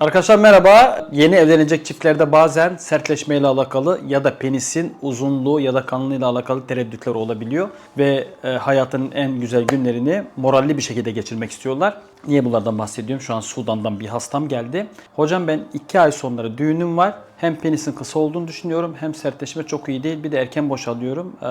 Arkadaşlar merhaba. Yeni evlenecek çiftlerde bazen sertleşmeyle alakalı ya da penisin uzunluğu ya da kalınlığıyla alakalı tereddütler olabiliyor. Ve e, hayatının en güzel günlerini moralli bir şekilde geçirmek istiyorlar. Niye bunlardan bahsediyorum? Şu an Sudan'dan bir hastam geldi. Hocam ben 2 ay sonra düğünüm var. Hem penisin kısa olduğunu düşünüyorum hem sertleşme çok iyi değil. Bir de erken boşalıyorum. Ee,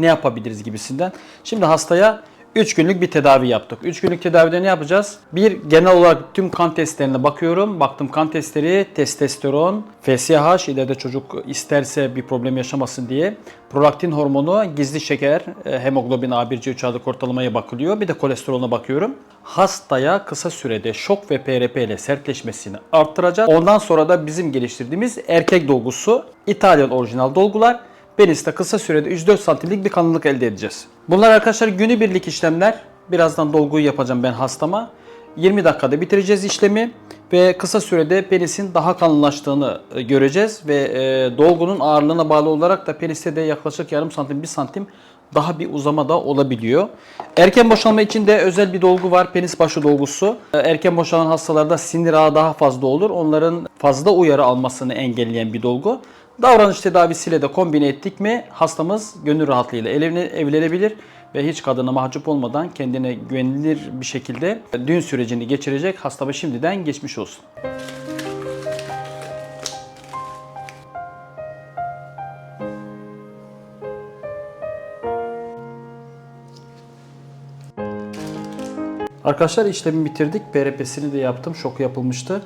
ne yapabiliriz gibisinden. Şimdi hastaya 3 günlük bir tedavi yaptık. 3 günlük tedavide ne yapacağız? Bir genel olarak tüm kan testlerine bakıyorum. Baktım kan testleri testosteron, FSH ileride çocuk isterse bir problem yaşamasın diye. Prolaktin hormonu, gizli şeker, e, hemoglobin A1C3 ortalamaya bakılıyor. Bir de kolesteroluna bakıyorum. Hastaya kısa sürede şok ve PRP ile sertleşmesini arttıracağız. Ondan sonra da bizim geliştirdiğimiz erkek dolgusu İtalyan orijinal dolgular peniste kısa sürede 3-4 santimlik bir kalınlık elde edeceğiz. Bunlar arkadaşlar günübirlik işlemler. Birazdan dolguyu yapacağım ben hastama. 20 dakikada bitireceğiz işlemi ve kısa sürede penisin daha kalınlaştığını e, göreceğiz ve e, dolgunun ağırlığına bağlı olarak da peniste de yaklaşık yarım santim, bir santim daha bir uzama da olabiliyor. Erken boşalma için de özel bir dolgu var. Penis başı dolgusu. E, Erken boşalan hastalarda sinir ağı daha fazla olur. Onların fazla uyarı almasını engelleyen bir dolgu. Davranış tedavisiyle de kombine ettik mi hastamız gönül rahatlığıyla evlene- evlenebilir ve hiç kadına mahcup olmadan kendine güvenilir bir şekilde düğün sürecini geçirecek. Hastama şimdiden geçmiş olsun. Arkadaşlar işlemi bitirdik. PRP'sini de yaptım. Şoku yapılmıştı.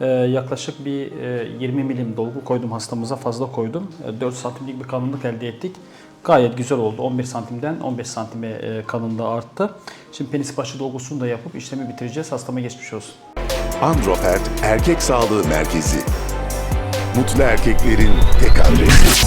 Ee, yaklaşık bir e, 20 milim dolgu koydum hastamıza fazla koydum. E, 4 santimlik bir kalınlık elde ettik. Gayet güzel oldu. 11 santimden 15 santime e, kalınlığı arttı. Şimdi penis başı dolgusunu da yapıp işlemi bitireceğiz. Hastama geçmiş olsun. Andropert Erkek Sağlığı Merkezi. Mutlu erkeklerin tek adresi.